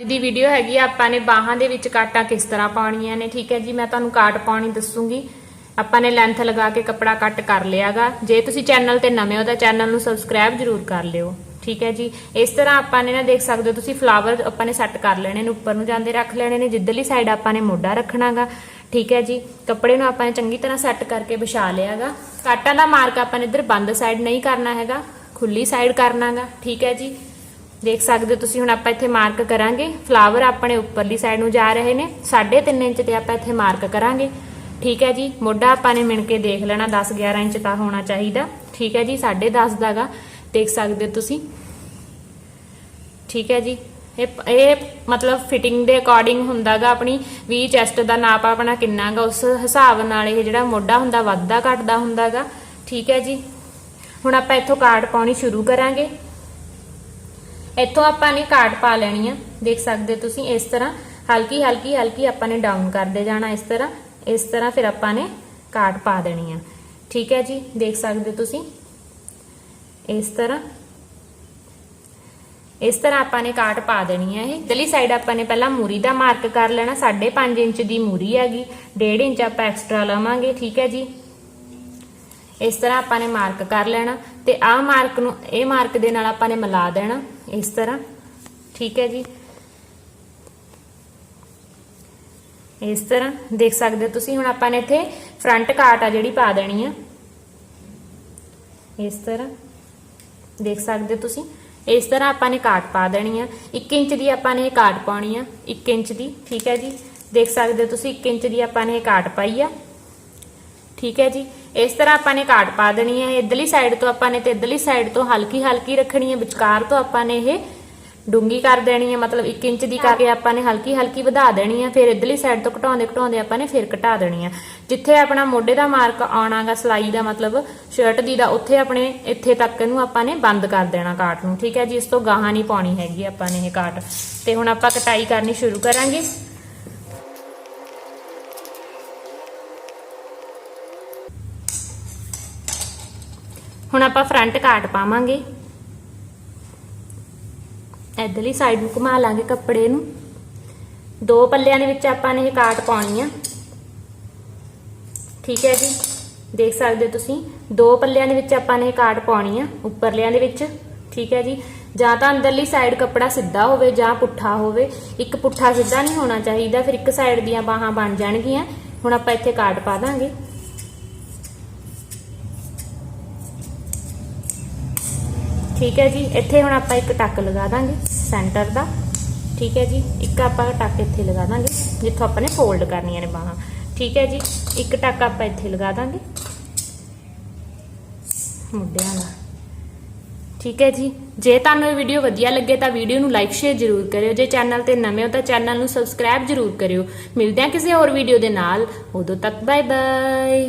ਜਿਹਦੀ ਵੀਡੀਓ ਹੈਗੀ ਆ, ਆਪਾਂ ਨੇ ਬਾਹਾਂ ਦੇ ਵਿੱਚ ਕਾਟਾਂ ਕਿਸ ਤਰ੍ਹਾਂ ਪਾਉਣੀਆਂ ਨੇ, ਠੀਕ ਹੈ ਜੀ, ਮੈਂ ਤੁਹਾਨੂੰ ਕਾਟ ਪਾਉਣੀ ਦੱਸੂਗੀ। ਆਪਾਂ ਨੇ ਲੈਂਥ ਲਗਾ ਕੇ ਕੱਪੜਾ ਕੱਟ ਕਰ ਲਿਆਗਾ। ਜੇ ਤੁਸੀਂ ਚੈਨਲ ਤੇ ਨਵੇਂ ਹੋ ਤਾਂ ਚੈਨਲ ਨੂੰ ਸਬਸਕ੍ਰਾਈਬ ਜਰੂਰ ਕਰ ਲਿਓ, ਠੀਕ ਹੈ ਜੀ। ਇਸ ਤਰ੍ਹਾਂ ਆਪਾਂ ਨੇ ਨਾ ਦੇਖ ਸਕਦੇ ਹੋ, ਤੁਸੀਂ ਫਲਾਵਰ ਆਪਾਂ ਨੇ ਸੈੱਟ ਕਰ ਲੈਣੇ ਨੇ, ਉੱਪਰ ਨੂੰ ਜਾਂਦੇ ਰੱਖ ਲੈਣੇ ਨੇ, ਜਿੱਧਰਲੀ ਸਾਈਡ ਆਪਾਂ ਨੇ ਮੋਢਾ ਰੱਖਣਾਗਾ, ਠੀਕ ਹੈ ਜੀ। ਕੱਪੜੇ ਨੂੰ ਆਪਾਂ ਨੇ ਚੰਗੀ ਤਰ੍ਹਾਂ ਸੈੱਟ ਕਰਕੇ ਵਿਛਾ ਲਿਆਗਾ। ਕਾਟਾਂ ਦਾ ਮਾਰਕ ਆਪਾਂ ਨੇ ਇੱਧਰ ਬੰਦ ਸਾਈਡ ਨਹੀਂ ਕਰਨਾ ਹੈਗਾ, ਖੁੱਲੀ ਸਾਈਡ ਕਰਨਾਗਾ, ਠੀਕ ਹੈ ਜੀ। ਦੇਖ ਸਕਦੇ ਹੋ ਤੁਸੀਂ, ਹੁਣ ਆਪਾਂ ਇੱਥੇ ਮਾਰਕ ਕਰਾਂਗੇ। ਫਲਾਵਰ ਆਪਣੇ ਉੱਪਰਲੀ ਸਾਈਡ ਨੂੰ ਜਾ ਰਹੇ ਨੇ। 3.5 ਇੰਚ ਤੇ ਆਪਾਂ ਇੱਥੇ ਮਾਰਕ ਕਰਾਂਗੇ। ਠੀਕ ਹੈ ਜੀ, ਮੋਢਾ ਆਪਾਂ ਨੇ ਮਿਣ ਕੇ ਦੇਖ ਲੈਣਾ 10 11 ਇੰਚ ਤਾਂ ਹੋਣਾ ਚਾਹੀਦਾ। ਠੀਕ ਹੈ ਜੀ 10.5 ਦਾਗਾ। ਦੇਖ ਸਕਦੇ ਹੋ ਤੁਸੀਂ। ਠੀਕ ਹੈ ਜੀ, ਇਹ ਇਹ ਮਤਲਬ ਫਿਟਿੰਗ ਦੇ ਅਕੋਰਡਿੰਗ ਹੁੰਦਾਗਾ ਆਪਣੀ, ਵੀ ਚੈਸਟ ਦਾ ਨਾਪ ਆਪਣਾ ਕਿੰਨਾਗਾ, ਉਸ ਹਿਸਾਬ ਨਾਲ ਇਹ ਜਿਹੜਾ ਮੋਢਾ ਹੁੰਦਾ, ਵੱਧਦਾ ਘਟਦਾ ਹੁੰਦਾਗਾ। ਠੀਕ ਹੈ ਜੀ, ਹੁਣ ਆਪਾਂ ਇੱਥੋਂ ਕਾਰਡ ਪਾਉਣੀ ਸ਼ੁਰੂ ਕਰਾਂਗੇ। ਇੱਥੋਂ ਆਪਾਂ ਨੇ ਕਾਟ ਪਾ ਲੈਣੀ ਆ। ਦੇਖ ਸਕਦੇ ਹੋ ਤੁਸੀਂ ਇਸ ਤਰ੍ਹਾਂ। ਹਲਕੀ ਹਲਕੀ ਹਲਕੀ ਆਪਾਂ ਨੇ ਡਾਊਨ ਕਰਦੇ ਜਾਣਾ ਇਸ ਤਰ੍ਹਾਂ। ਇਸ ਤਰ੍ਹਾਂ ਫਿਰ ਆਪਾਂ ਨੇ ਕਾਟ ਪਾ ਦੇਣੀ ਆ। ਠੀਕ ਹੈ ਜੀ, ਦੇਖ ਸਕਦੇ ਹੋ ਤੁਸੀਂ। ਇਸ ਤਰ੍ਹਾਂ। ਇਸ ਤਰ੍ਹਾਂ ਆਪਾਂ ਨੇ ਕਾਟ ਪਾ ਦੇਣੀ ਹੈ ਇਹ। ਦਲੀ ਸਾਈਡ ਆਪਾਂ ਨੇ ਪਹਿਲਾਂ ਮੂਰੀ ਦਾ ਮਾਰਕ ਕਰ ਲੈਣਾ। 5.5 ਇੰਚ ਦੀ ਮੂਰੀ ਹੈਗੀ। 1.5 ਇੰਚ ਆਪਾਂ ਐਕਸਟਰਾ ਲਵਾਂਗੇ। ਠੀਕ ਹੈ ਜੀ। ਇਸ ਤਰ੍ਹਾਂ ਆਪਾਂ ਨੇ ਮਾਰਕ ਕਰ ਲੈਣਾ। ਤੇ ਆਹ ਮਾਰਕ ਨੂੰ, ਇਹ ਮਾਰਕ ਦੇ ਨਾਲ ਆਪਾਂ ਨੇ ਮਿਲਾ ਦੇਣਾ। ਇਸ ਤਰ੍ਹਾਂ। ਠੀਕ ਹੈ ਜੀ। ਇਸ ਤਰ੍ਹਾਂ ਦੇਖ ਸਕਦੇ ਹੋ ਤੁਸੀਂ। ਹੁਣ ਆਪਾਂ ਨੇ ਇੱਥੇ ਫਰੰਟ ਕਾਟ ਆ ਜਿਹੜੀ ਪਾ ਦੇਣੀ ਆ। ਇਸ ਤਰ੍ਹਾਂ ਦੇਖ ਸਕਦੇ ਹੋ ਤੁਸੀਂ। ਇਸ ਤਰ੍ਹਾਂ ਆਪਾਂ ਨੇ ਕਾਟ ਪਾ ਦੇਣੀ ਆ। 1 ਇੰਚ ਦੀ ਆਪਾਂ ਨੇ ਇਹ ਕਾਟ ਪਾਉਣੀ ਆ। 1 ਇੰਚ ਦੀ। ਠੀਕ ਹੈ ਜੀ। ਦੇਖ ਸਕਦੇ ਹੋ ਤੁਸੀਂ 1 ਇੰਚ ਦੀ ਆਪਾਂ ਨੇ ਇਹ ਕਾਟ ਪਾਈ ਆ। ਠੀਕ ਹੈ ਜੀ। ਇਸ ਤਰ੍ਹਾਂ ਆਪਾਂ ਨੇ ਕਾਟ ਪਾ ਦੇਣੀ ਹੈ ਇਧਰਲੀ ਸਾਈਡ ਤੋਂ ਆਪਾਂ ਨੇ ਤੇ ਇਧਰਲੀ ਸਾਈਡ ਤੋਂ ਹਲਕੀ ਹਲਕੀ ਰੱਖਣੀ ਹੈ, ਵਿਚਕਾਰ ਤੋਂ ਆਪਾਂ ਨੇ ਇਹ ਡੂੰਗੀ ਕਰ ਦੇਣੀ ਹੈ, ਮਤਲਬ 1 ਇੰਚ ਦੀ ਕਰਕੇ ਆਪਾਂ ਨੇ ਹਲਕੀ ਹਲਕੀ ਵਧਾ ਦੇਣੀ ਹੈ, ਫਿਰ ਇਧਰਲੀ ਸਾਈਡ ਤੋਂ ਘਟਾਉਂਦੇ ਘਟਾਉਂਦੇ ਆਪਾਂ ਨੇ ਫਿਰ ਘਟਾ ਦੇਣੀ ਹੈ। ਜਿੱਥੇ ਆਪਣਾ ਮੋਢੇ ਦਾ ਮਾਰਕ ਆਉਣਾਗਾ, ਸਲਾਈ ਦਾ ਮਤਲਬ ਸ਼ਰਟ ਦੀ ਦਾ, ਉੱਥੇ ਆਪਣੇ ਇੱਥੇ ਤੱਕ ਨੂੰ ਆਪਾਂ ਨੇ ਬੰਦ ਕਰ ਦੇਣਾ ਕਾਟ ਨੂੰ, ਠੀਕ ਹੈ ਜੀ? ਇਸ ਤੋਂ ਗਾਹਾਂ ਨਹੀਂ ਪਾਉਣੀ ਹੈਗੀ ਆਪਾਂ ਨੇ ਇਹ ਕਾਟ ਤੇ ਹੁਣ ਆਪਾਂ ਕਟਾਈ ਕਰਨੀ ਸ਼ੁਰੂ ਕਰਾਂਗੇ। ਹੁਣ ਆਪਾਂ ਫਰੰਟ ਕਾਟ ਪਾਵਾਂਗੇ। ਇਧਰਲੀ ਸਾਈਡ ਨੂੰ ਘੁਮਾ ਲਾਂਗੇ ਕੱਪੜੇ ਨੂੰ। ਦੋ ਪੱਲਿਆਂ ਦੇ ਵਿੱਚ ਆਪਾਂ ਨੇ ਇਹ ਕਾਟ ਪਾਉਣੀ ਆ। ਠੀਕ ਹੈ ਜੀ। ਦੇਖ ਸਕਦੇ ਹੋ ਤੁਸੀਂ, ਦੋ ਪੱਲਿਆਂ ਦੇ ਵਿੱਚ ਆਪਾਂ ਨੇ ਇਹ ਕਾਟ ਪਾਉਣੀ ਆ, ਉੱਪਰਲਿਆਂ ਦੇ ਵਿੱਚ। ਠੀਕ ਹੈ ਜੀ। ਜਾਂ ਤਾਂ ਅੰਦਰਲੀ ਸਾਈਡ ਕੱਪੜਾ ਸਿੱਧਾ ਹੋਵੇ ਜਾਂ ਪੁੱਠਾ ਹੋਵੇ। ਇੱਕ ਪੁੱਠਾ ਸਿੱਧਾ ਨਹੀਂ ਹੋਣਾ ਚਾਹੀਦਾ, ਫਿਰ ਇੱਕ ਸਾਈਡ ਦੀਆਂ ਬਾਹਾਂ ਬਣ ਜਾਣਗੀਆਂ। ਹੁਣ ਆਪਾਂ ਇੱਥੇ ਕਾਟ ਪਾ ਦਾਂਗੇ। ਠੀਕ ਹੈ ਜੀ, ਇੱਥੇ ਹੁਣ ਆਪਾਂ ਇੱਕ ਟੱਕ ਲਗਾ ਦਾਂਗੇ ਸੈਂਟਰ ਦਾ। ਠੀਕ ਹੈ ਜੀ, ਇੱਕ ਆਪਾਂ ਟੱਕ ਇੱਥੇ ਲਗਾ ਦਾਂਗੇ, ਜਿੱਥੋਂ ਆਪਾਂ ਨੇ ਫੋਲਡ ਕਰਨੀਆਂ ਨੇ ਬਾਹਾਂ। ਠੀਕ ਹੈ ਜੀ, ਇੱਕ ਟੱਕ ਆਪਾਂ ਇੱਥੇ ਲਗਾ ਦਾਂਗੇ। ਮੁੱਢਿਆਂ ਦਾ। ਠੀਕ ਹੈ ਜੀ, ਜੇ ਤੁਹਾਨੂੰ ਇਹ ਵੀਡੀਓ ਵਧੀਆ ਲੱਗੇ ਤਾਂ ਵੀਡੀਓ ਨੂੰ ਲਾਈਕ ਸ਼ੇਅਰ ਜ਼ਰੂਰ ਕਰਿਓ। ਜੇ ਚੈਨਲ ਤੇ ਨਵੇਂ ਹੋ ਤਾਂ ਚੈਨਲ ਨੂੰ ਸਬਸਕ੍ਰਾਈਬ ਜ਼ਰੂਰ ਕਰਿਓ। ਮਿਲਦੇ ਹਾਂ ਕਿਸੇ ਹੋਰ ਵੀਡੀਓ ਦੇ ਨਾਲ। ਉਦੋਂ ਤੱਕ ਬਾਏ ਬਾਏ